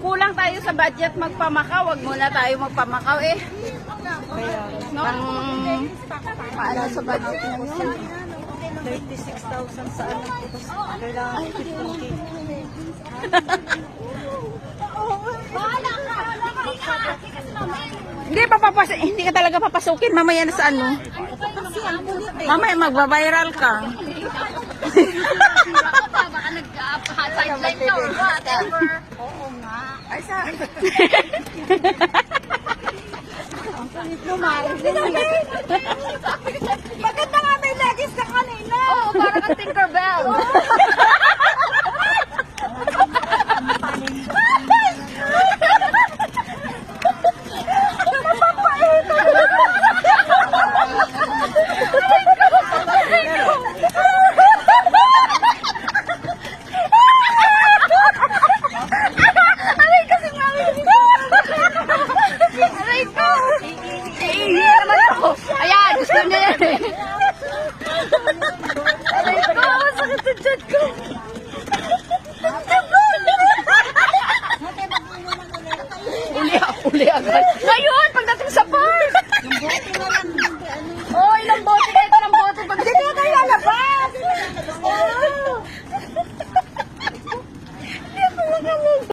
kulang tayo sa budget magpamakaw, wag muna tayo magpamakaw eh. No? Pang, paano sa budget ngayon? 36,000 sa ano. Tapos kailangan 15K. Hindi papapas hindi ka talaga papasukin mamaya na sa ano. Mamaya magba-viral ka. Baka nag-sideline ka or whatever. Oo nga. Sa... Dad ko! Uli, uli agad. Ngayon, pagdating sa po,